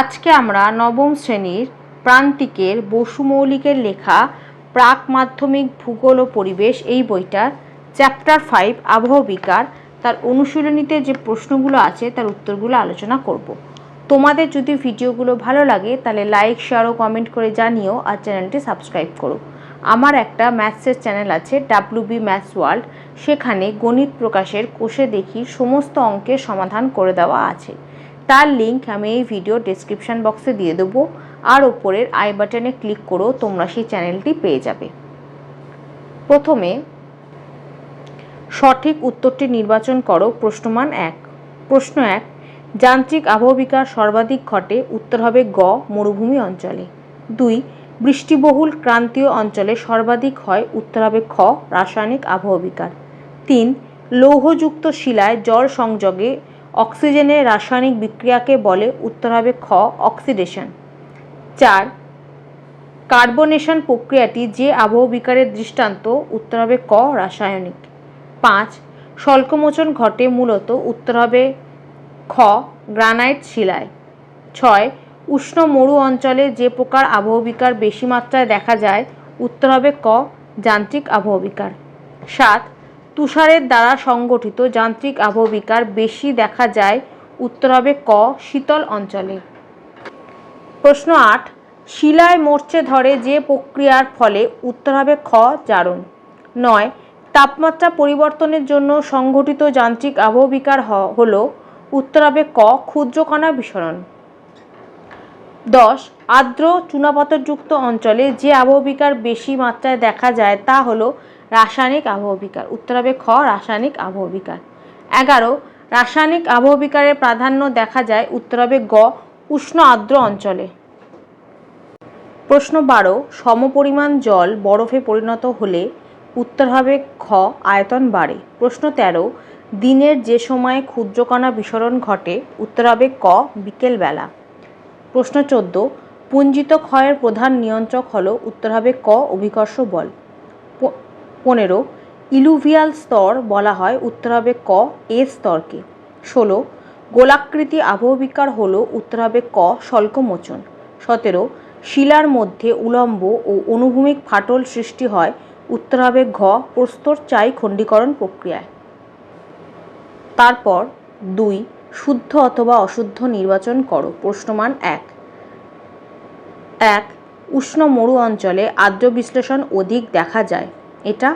আজকে আমরা নবম শ্রেণির প্রান্তিকের বসু মৌলিকের লেখা প্রাক মাধ্যমিক ভূগোল ও পরিবেশ এই বইটার চ্যাপ্টার ফাইভ আবহবিকার তার অনুশীলনীতে যে প্রশ্নগুলো আছে তার উত্তরগুলো আলোচনা করব। তোমাদের যদি ভিডিওগুলো ভালো লাগে তাহলে লাইক শেয়ার ও কমেন্ট করে জানিও আর চ্যানেলটি সাবস্ক্রাইব করো। আমার একটা ম্যাথসের চ্যানেল আছে ডাব্লিউ বি ম্যাথস ওয়ার্ল্ড সেখানে গণিত প্রকাশের কোষে দেখি সমস্ত অঙ্কের সমাধান করে দেওয়া আছে। তার লিঙ্ক আমি এই ভিডিও ডেসক্রিপশন বক্সে দিয়ে দেবো। আর ওপরের আই বাটনে ক্লিক করেও তোমরা সেই চ্যানেলটি পেয়ে যাবে। প্রথমে, সঠিক উত্তরটি নির্বাচন করো, প্রশ্নমান এক। প্রশ্ন এক, যান্ত্রিক আবহবিকার সর্বাধিক ঘটে, উত্তর হবে গ, মরুভূমি অঞ্চলে। দুই, বৃষ্টিবহুল ক্রান্তীয় অঞ্চলে সর্বাধিক হয়, উত্তর হবে খ, রাসায়নিক আবহবিকার। তিন, লৌহযুক্ত শিলায় জল সংযোগে অক্সিজেনের রাসায়নিক বিক্রিয়াকে বলে উত্তর হবে খ, অক্সিডেশন। চার, কার্বনেশন প্রক্রিয়াটি যে আবহবিকারের দৃষ্টান্ত, উত্তর হবে ক, রাসায়নিক। পাঁচ, স্বল্পমোচন ঘটে মূলত, উত্তর হবে খ, গ্রানাইট শিলায়। ছয়, উষ্ণ মরু অঞ্চলে যে প্রকার আবহবিকার বেশি মাত্রায় দেখা যায়, উত্তর হবে ক, যান্ত্রিক আবহবিকার সাত তুষারের দ্বারা সংগঠিত যান্ত্রিক আবহবিকার বেশি দেখা যায় উত্তর হবে ক, শীতল অঞ্চলে। প্রশ্ন আট, শিলায় মরচে ধরে যে প্রক্রিয়ার ফলে উত্তর হবে খ, জারণ। নয়, তাপমাত্রা পরিবর্তনের জন্য সংঘটিত যান্ত্রিক আবহবিকার হল উত্তর হবে ক, ক্ষুদ্রকণা বিসরণ। দশ, আর্দ্র চুনাপাথরযুক্ত অঞ্চলে যে আবহবিকার বেশি মাত্রায় দেখা যায় তা হলো রাসায়নিক আবহবিকার উত্তর হবে খ, রাসায়নিক আবহবিকার এগারো, রাসায়নিক আবহবিকারের প্রাধান্য দেখা যায় উত্তর হবে গ, উষ্ণ আর্দ্র অঞ্চলে। প্রশ্ন বারো, সমপরিমাণ জল বরফে পরিণত হলে উত্তর হবে খ আয়তন বাড়ে। প্রশ্ন তেরো, দিনের যে সময়ে ক্ষুদ্রকণা বিসরণ ঘটে উত্তর হবে ক বিকেলবেলা। প্রশ্ন চোদ্দ, পুঞ্জিত ক্ষয়ের প্রধান নিয়ন্ত্রক হলো উত্তর হবে ক অভিকর্ষ বল। পনেরো, ইলুভিয়াল স্তর বলা হয় উত্তর হবে ক, এ স্তরকে। ষোলো, গোলাকৃতি আবহবিকার হল উত্তর হবে ক স্বল্পমোচন সতেরো, শিলার মধ্যে উলম্ব ও অনুভূমিক ফাটল সৃষ্টি হয় উত্তর হবে ঘ, প্রস্তর চাই খণ্ডীকরণ প্রক্রিয়ায়। তারপর দুই, শুদ্ধ অথবা অশুদ্ধ নির্বাচন করো, প্রশ্নমান এক। এক, উষ্ণ মরু অঞ্চলে আর্দ্র বিশ্লেষণ অধিক দেখা যায়। এটা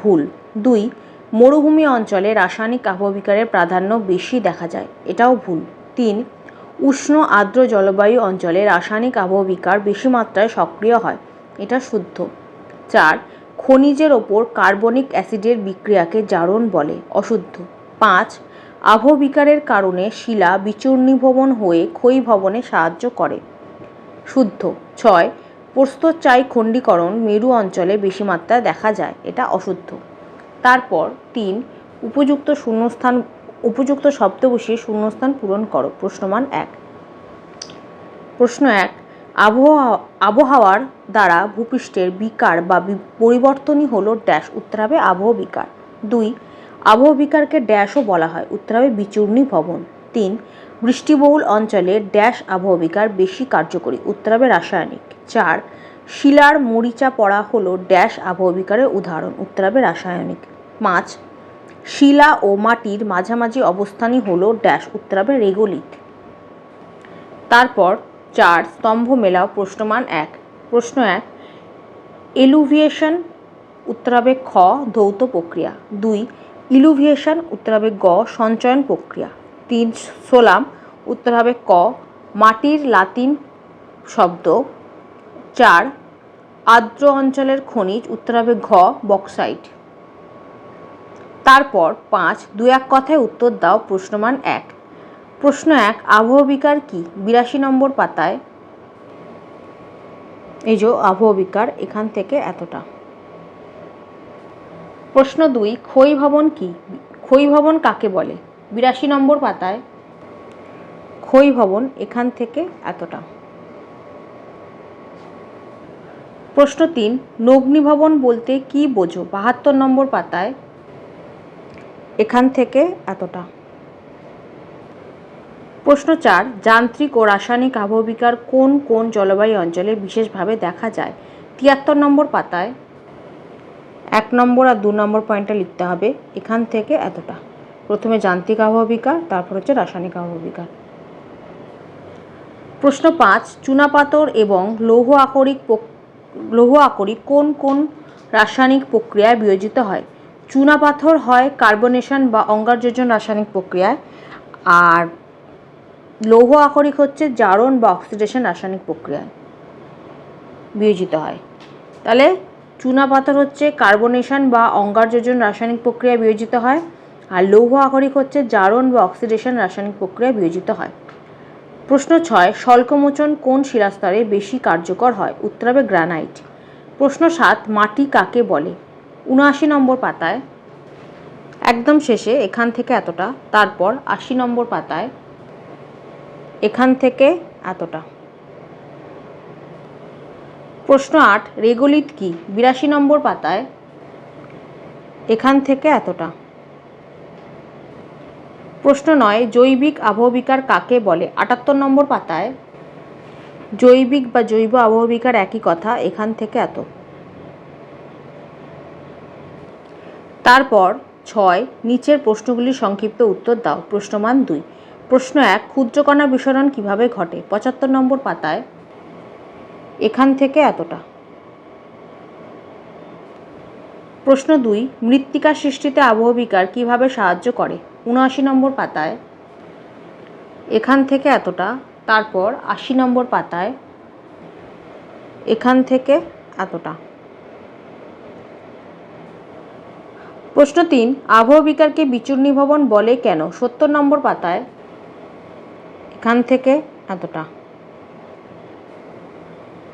ভুল। দুই, মরুভূমি অঞ্চলে রাসায়নিক আবহবিকারের প্রাধান্য বেশি দেখা যায়, এটাও ভুল। তিন, উষ্ণ আর্দ্র জলবায়ু অঞ্চলে রাসায়নিক আবহবিকার বেশি মাত্রায় সক্রিয় হয়, এটা শুদ্ধ। চার, খনিজের ওপর কার্বনিক অ্যাসিডের বিক্রিয়াকে জারণ বলে, অশুদ্ধ। পাঁচ আবহবিকারের কারণে শিলা বিচূর্ণীভবন হয়ে ক্ষয়ীভবনে সাহায্য করে, শুদ্ধ। ছয় প্রস্তরচায়ী খণ্ডীকরণ মেরু অঞ্চলে বেশি মাত্রায় দেখা যায়, এটা অশুদ্ধ। তারপর তিন, উপযুক্ত শূন্যস্থান, উপযুক্ত শব্দ বসিয়ে শূন্যস্থান পূরণ করো, প্রশ্নমান এক। প্রশ্ন এক, আবহাওয়া, আবহাওয়ার দ্বারা ভূপৃষ্ঠের বিকার বা পরিবর্তনই হলো ড্যাশ উত্তর হবে আবহবিকার। দুই, আবহবিকারকে ড্যাশও বলা হয় উত্তর হবে বিচূর্ণী ভবন। তিন, বৃষ্টিবহুল অঞ্চলে ড্যাশ আবহবিকার বেশি কার্যকরী। উত্তর হবে রাসায়নিক। চার, শিলার মরিচা পড়া হলো ড্যাশ আবহবিকারের উদাহরণ। উত্তর হবে রাসায়নিক। পাঁচ, শিলা ও মাটির মাঝামাঝি অবস্থানই হলো ড্যাশ। উত্তর হবে রেগোলিক তারপর চার, স্তম্ভ মেলাও। প্রশ্নমান এক। প্রশ্ন এক, এলুভিয়েশন, উত্তর হবে খ, ধৌত প্রক্রিয়া। দুই, ইলুভিয়েশন, উত্তর হবে গ, সঞ্চয়ন প্রক্রিয়া। তিন সোলাম, উত্তর হবে ক। মাটির লাতিন শব্দ। চার, আর্দ্র অঞ্চলের খনিজ, উত্তর হবে ঘ, বক্সাইট। তারপর পাঁচ, দু এক কথায় উত্তর দাও, প্রশ্নমান এক। প্রশ্ন এক আবহবিকার কি? বিরাশি নম্বর পাতায়। যে আবহবিকার এখান থেকে এতটা। প্রশ্ন দুই ক্ষয়ীভবন কি? ক্ষয়ীভবন কাকে বলে? বিরাশি নম্বর পাতায় ক্ষয়ীভবন এখান থেকে এতটা। প্রশ্ন তিন নগ্নিভবন বলতে কি বোঝো? বাহাত্তর নম্বর পাতায়, এখান থেকে এতটা। প্রশ্ন চার, যান্ত্রিক ও রাসায়নিক আবহবিকার কোন কোন জলবায়ু অঞ্চলে বিশেষভাবে দেখা যায়? তিয়াত্তর নম্বর পাতায়, এক নম্বর আর দু নম্বর পয়েন্টটা লিখতে হবে, এখান থেকে এতটা। প্রথমে যান্ত্রিক আবহবিকার তারপর হচ্ছে রাসায়নিক আবহবিকার প্রশ্ন পাঁচ চুনাপাথর এবং লৌহ আকরিক লৌহ আকরিক কোন কোন রাসায়নিক প্রক্রিয়ায় বিয়োজিত হয়? চুনাপাথর হয় কার্বনেশন বা অঙ্গারযোজন রাসায়নিক প্রক্রিয়ায়, আর লৌহ আকরিক হচ্ছে জারণ বা অক্সিডেশন রাসায়নিক প্রক্রিয়ায় বিয়োজিত হয়। তাহলে চুনাপাথর হচ্ছে কার্বনেশন বা অঙ্গারযোজন রাসায়নিক প্রক্রিয়ায় বিয়োজিত হয় আর লৌহ আকরিক হচ্ছে জারণ বা অক্সিডেশন রাসায়নিক প্রক্রিয়ায় বিয়োজিত হয়। প্রশ্ন ছয়, স্বল্পমোচন কোন শিলাস্তরে বেশি কার্যকর হয়? উত্তর হবে গ্রানাইট। প্রশ্ন সাত, মাটি কাকে বলে? উনআশি নম্বর পাতায়, একদম শেষে, এখান থেকে এতটা, তারপর আশি নম্বর পাতায়, এখান থেকে এতটা। প্রশ্ন আট রেগোলিত কি? বিরাশি নম্বর পাতায়, এখান থেকে এতটা। প্রশ্ন নয়, জৈবিক আবহবিকার কাকে বলে? আটাত্তর নম্বর পাতায়, জৈবিক বা জৈব আবহবিকার একই কথা, এখান থেকে এত। তারপর ছয়, নিচের প্রশ্নগুলির সংক্ষিপ্ত উত্তর দাও, প্রশ্নমান দুই। প্রশ্ন এক, ক্ষুদ্রকণা বিসরণ কীভাবে ঘটে? পঁচাত্তর নম্বর পাতায়, এখান থেকে এতটা। প্রশ্ন দুই, মৃত্তিকা সৃষ্টিতে আবহবিকার কীভাবে সাহায্য করে? উনআশি নম্বর পাতায়, এখান থেকে এতটা, তারপর আশি নম্বর পাতায়, এখান থেকে এতটা। প্রশ্ন তিন আবহবিকারকে বিচূর্ণী ভবন বলে কেন? সত্তর নম্বর পাতায়, এখান থেকে এতটা।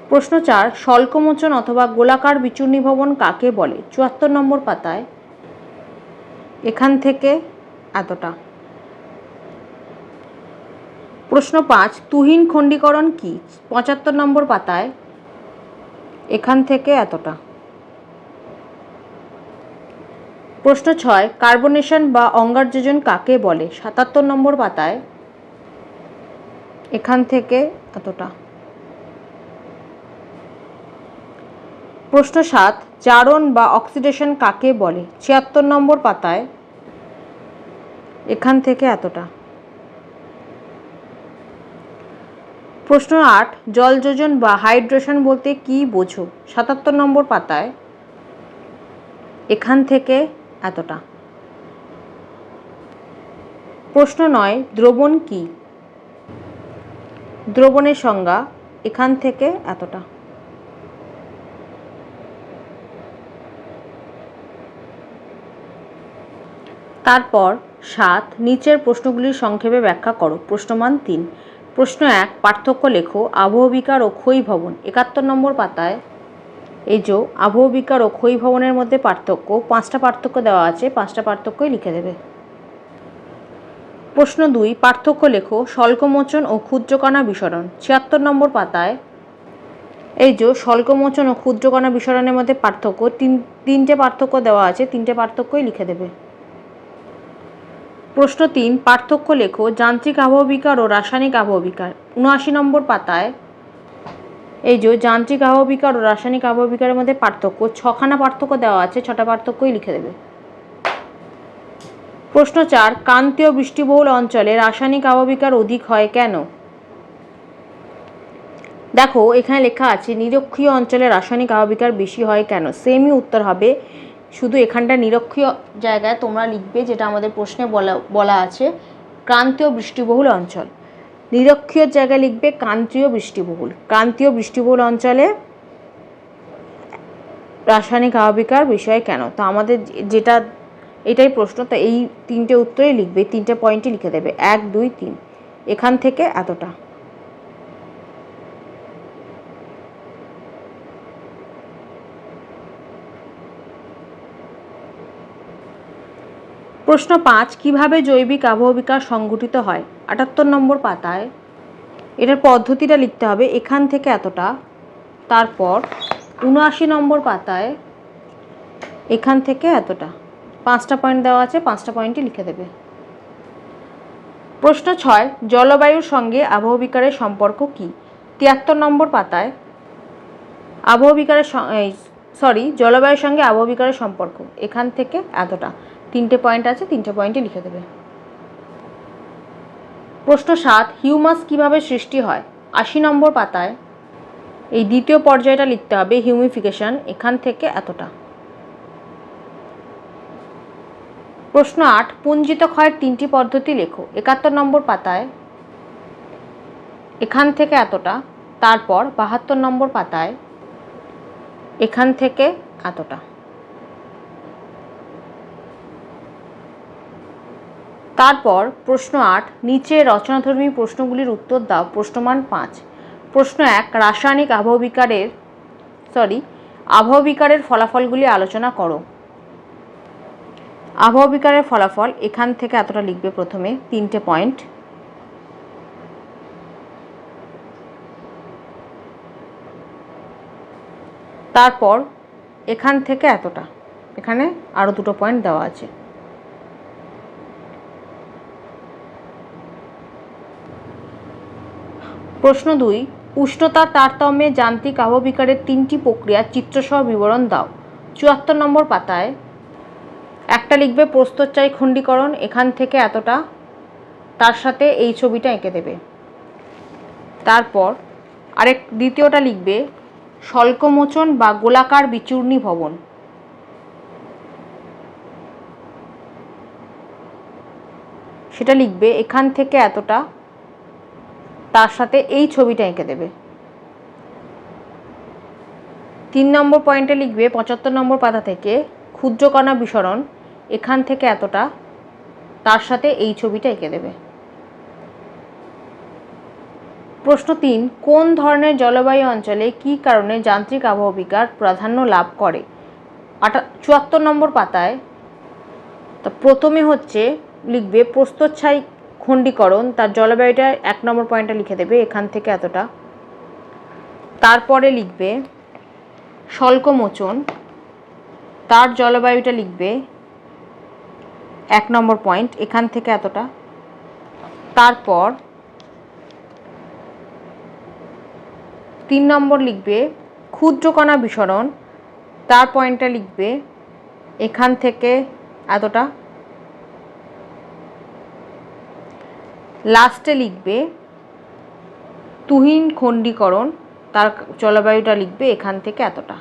প্রশ্ন চার স্বল্পমোচন অথবা গোলাকার বিচূর্ণী ভবন কাকে বলে? চুয়াত্তর নম্বর পাতায়, এখান থেকে এতটা? প্রশ্ন পাঁচ, তুহিন খণ্ডীকরণ কি? পঁচাত্তর নম্বর পাতায় এখান থেকে এতটা। প্রশ্ন ছয়, কার্বনেশন বা অঙ্গারযোজন কাকে বলে? সাতাত্তর নম্বর পাতায় এখান থেকে এতটা। প্রশ্ন সাত, জারণ বা অক্সিডেশন কাকে বলে? ছিয়াত্তর নম্বর পাতায় এখান থেকে এতটা। প্রশ্ন আট, জল যোজন বা হাইড্রেশন বলতে কি বোঝো? সাতাত্তর নম্বর পাতায়, এখান থেকে এতটা। প্রশ্ন নয়, দ্রবণ কি? দ্রবণের সংজ্ঞা, এখান থেকে এতটা। তারপর সাত, নিচের প্রশ্নগুলির সংক্ষেপে ব্যাখ্যা করো। প্রশ্নমান তিন। প্রশ্ন এক, পার্থক্য লেখো, আবহবিকার ও ক্ষয়ী ভবন। একাত্তর নম্বর পাতায় এই যে, আবহবিকার ও ক্ষয়ী ভবনের মধ্যে পার্থক্য, পাঁচটা পার্থক্য দেওয়া আছে, পাঁচটা পার্থক্যই লিখে দেবে। প্রশ্ন দুই, পার্থক্য লেখো, স্বল্পমোচন ও ক্ষুদ্রকণা বিসরণ। ছিয়াত্তর নম্বর পাতায় এই যে, স্বল্পমোচন ও ক্ষুদ্রকণা বিসরণের মধ্যে পার্থক্য, তিন, তিনটে পার্থক্য দেওয়া আছে, তিনটে পার্থক্যই লিখে দেবে। প্রশ্ন তিন, পার্থক্য লেখো, যান্ত্রিক আবহবিকার ও রাসায়নিক আবহবিকার। উনআশি নম্বর পাতায়, এই যে যান্ত্রিক আবহবিকার ও রাসায়নিক আবহবিকারের মধ্যে পার্থক্য, ছখানা পার্থক্য দেওয়া আছে, ছটা পার্থক্যই লিখে দেবে। প্রশ্ন চার, ক্রান্তীয় বৃষ্টিবহুল অঞ্চলে রাসায়নিক আবহবিকার অধিক হয় কেন? দেখো, এখানে লেখা আছে, নিরক্ষীয় অঞ্চলে রাসায়নিক আবহবিকার বেশি হয় কেন? সেমই উত্তর হবে শুধু এখানটা নিরক্ষীয় জায়গায় তোমরা লিখবে যেটা আমাদের প্রশ্নে বলা বলা আছে, ক্রান্তীয় বৃষ্টিবহুল অঞ্চল। নিরক্ষীয় জায়গায় লিখবে ক্রান্তীয় বৃষ্টিবহুল। ক্রান্তীয় বৃষ্টিবহুল অঞ্চলে রাসায়নিক আবহবিকার বিষয় কেন? তো আমাদের যেটা, এটাই প্রশ্ন, তো এই তিনটে উত্তরেই লিখবে, তিনটে পয়েন্টই লিখে দেবে, এক, দুই, তিন। এখান থেকে এতটা। প্রশ্ন পাঁচ, কীভাবে জৈবিক আবহবিকার সংঘটিত হয়? আটাত্তর নম্বর পাতায়, এটার পদ্ধতিটা লিখতে হবে, এখান থেকে এতটা। তারপর, উনআশি নম্বর পাতায়, এখান থেকে এতটা। পাঁচটা পয়েন্ট দেওয়া আছে, পাঁচটা পয়েন্টই লিখে দেবে। প্রশ্ন ছয়, জলবায়ুর সঙ্গে আবহবিকারের সম্পর্ক কী? তিয়াত্তর নম্বর পাতায় আবহবিকারের সরি জলবায়ুর সঙ্গে আবহবিকারের সম্পর্ক, এখান থেকে এতটা। তিনটে পয়েন্ট আছে, তিনটে পয়েন্টে লিখে দেবে। প্রশ্ন সাত হিউমাস কীভাবে সৃষ্টি হয়? আশি নম্বর পাতায় এই দ্বিতীয় পর্যায়টা লিখতে হবে হিউমিফিকেশন এখান থেকে এতটা। প্রশ্ন আট, পুঞ্জিত ক্ষয়ের তিনটি পদ্ধতি লেখো। একাত্তর নম্বর পাতায় এখান থেকে এতটা, তারপর বাহাত্তর নম্বর পাতায় এখান থেকে এতটা। তারপর প্রশ্ন আট, নিচে রচনাধর্মী প্রশ্নগুলির উত্তর দাও। প্রশ্নমান পাঁচ। প্রশ্ন এক, রাসায়নিক আবহবিকারের সরি আবহবিকারের ফলাফলগুলি আলোচনা করো। আবহবিকারের ফলাফল এখান থেকে এতটা লিখবে প্রথমে, তিনটে পয়েন্ট। তারপর এখান থেকে এতটা। এখানে আরও দুটো পয়েন্ট দেওয়া আছে। প্রশ্ন দুই, উষ্ণতা তারতম্যে যান্ত্রিক আবহবিকারের তিনটি প্রক্রিয়ার চিত্রসহ বিবরণ দাও। চুয়াত্তর নম্বর পাতায় একটা লিখবে প্রস্তরচায়ী খণ্ডীকরণ, এখান থেকে এতটা, তার সাথে এই ছবিটা এঁকে দেবে। তারপর আরেক দ্বিতীয়টা লিখবে স্বল্পমোচন বা গোলাকার বিচূর্ণী ভবন। সেটা লিখবে, এখান থেকে এতটা তার সাথে এই ছবিটা এঁকে দেবে। তিন নম্বর পয়েন্টে লিখবে, পঁচাত্তর নম্বর পাতা থেকে ক্ষুদ্রকণা বিসরণ এখান থেকে এতটা তার সাথে এই ছবিটা এঁকে দেবে। প্রশ্ন তিন, কোন ধরনের জলবায়ু অঞ্চলে কী কারণে যান্ত্রিক আবহবিকার প্রাধান্য লাভ করে? আটা, চুয়াত্তর নম্বর পাতায় তো প্রথমে হচ্ছে লিখবে প্রস্তচ্ছাই খণ্ডীকরণ, তার জলবায়ুটা এক নম্বর পয়েন্টটা লিখে দেবে, এখান থেকে এতটা। তারপরে লিখবে স্বল্পমোচন তার জলবায়ুটা লিখবে এক নম্বর পয়েন্ট এখান থেকে এতটা। তারপর তিন নম্বর লিখবে, ক্ষুদ্রকণা বিসরণ, তার পয়েন্টটা লিখবে, এখান থেকে এতটা। লাস্টে লিখবে তুহিন খণ্ডীকরণ, তার জলবায়ুটা লিখবে এখান থেকে এতটা।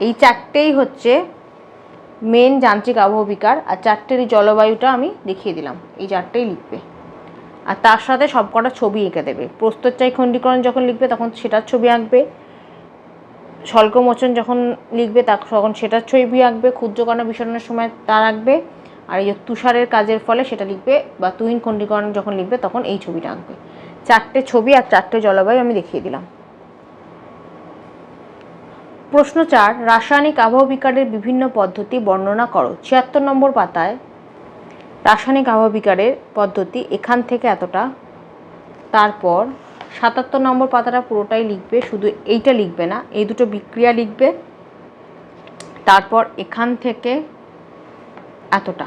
এই চারটেই হচ্ছে মেন যান্ত্রিক আবহবিকার, আর চারটের জলবায়ুটা আমি দেখিয়ে দিলাম। এই চারটেই লিখবে। আর তার সাথে সবকটা ছবি এঁকে দেবে। প্রস্তরচাই খণ্ডীকরণ যখন লিখবে তখন সেটার ছবি আঁকবে। স্বল্পমোচন যখন লিখবে তখন সেটার ছবি আঁকবে। ক্ষুদ্রকণা বিসরণের সময় তার আঁকবে। আর এই তুষারের কাজের ফলে সেটা লিখবে বা তুহিন খণ্ডীকরণ যখন লিখবে তখন এই ছবিটা আঁকবে। চারটে ছবি আর চারটে জলবায়ু আমি দেখিয়ে দিলাম। প্রশ্ন চার, রাসায়নিক আবহবিকারের বিভিন্ন পদ্ধতি বর্ণনা করো। ছিয়াত্তর নম্বর পাতায়, রাসায়নিক আবহবিকারের পদ্ধতি এখান থেকে এতটা। তারপর, সাতাত্তর নম্বর পাতাটা পুরোটাই লিখবে, শুধু এইটা লিখবে না, এই দুটো বিক্রিয়া লিখবে। তারপর এখান থেকে এতটা।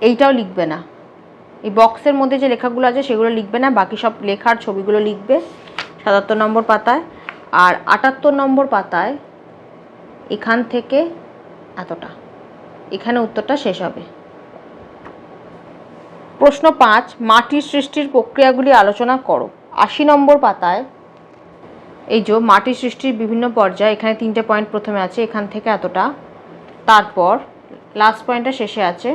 এইটাও লিখবে না। এই বক্সের মধ্যে যে লেখাগুলো আছে সেগুলো লিখবে না, বাকি সব লেখার ছবিগুলো লিখবে সাতাত্তর নম্বর পাতায়। আর আটাত্তর নম্বর পাতায় এখান থেকে এতটা। এখানে উত্তরটা শেষ হবে। প্রশ্ন পাঁচ, মাটির সৃষ্টির প্রক্রিয়াগুলি আলোচনা করো। আশি নম্বর পাতায়, এই যে মাটির সৃষ্টির বিভিন্ন পর্যায়ে, এখানে তিনটে পয়েন্ট প্রথমে আছে, এখান থেকে এতটা। তারপর লাস্ট পয়েন্টটা শেষে আছে।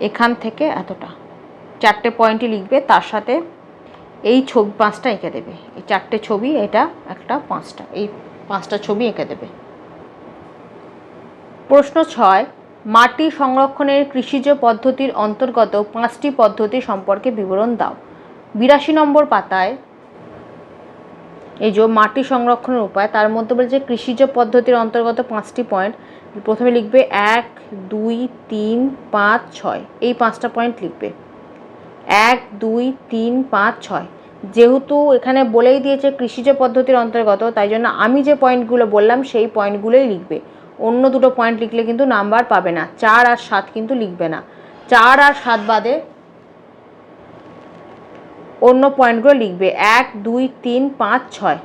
এখান থেকে এতটা। চারটে পয়েন্টই লিখবে, তার সাথে এই ছবি পাঁচটা এঁকে দেবে। এই চারটে ছবি, এটা একটা পাঁচটা। এই পাঁচটা ছবি এঁকে দেবে। প্রশ্ন ছয়, মাটি সংরক্ষণের কৃষিজ পদ্ধতির অন্তর্গত পাঁচটি পদ্ধতি সম্পর্কে বিবরণ দাও। বিরাশি নম্বর পাতায় এই যে মাটি সংরক্ষণের উপায়, তার মধ্যে বলছে কৃষিজ পদ্ধতির অন্তর্গত পাঁচটি পয়েন্ট প্রথমে লিখবে এক, দুই, তিন, পাঁচ, ছয়। এই পাঁচটা পয়েন্ট লিখবে। এক, দুই, তিন, পাঁচ, ছয়। যেহেতু এখানে বলেই দিয়েছে কৃষিজ পদ্ধতির অন্তর্গত, তাই জন্য আমি যে পয়েন্টগুলো বললাম, সেই পয়েন্টগুলোই লিখবে। অন্য দুটো পয়েন্ট লিখলে কিন্তু নাম্বার পাবে না। চার আর সাত কিন্তু লিখবে না। চার আর সাত বাদে অন্য পয়েন্টগুলো লিখবে এক দুই তিন পাঁচ ছয়।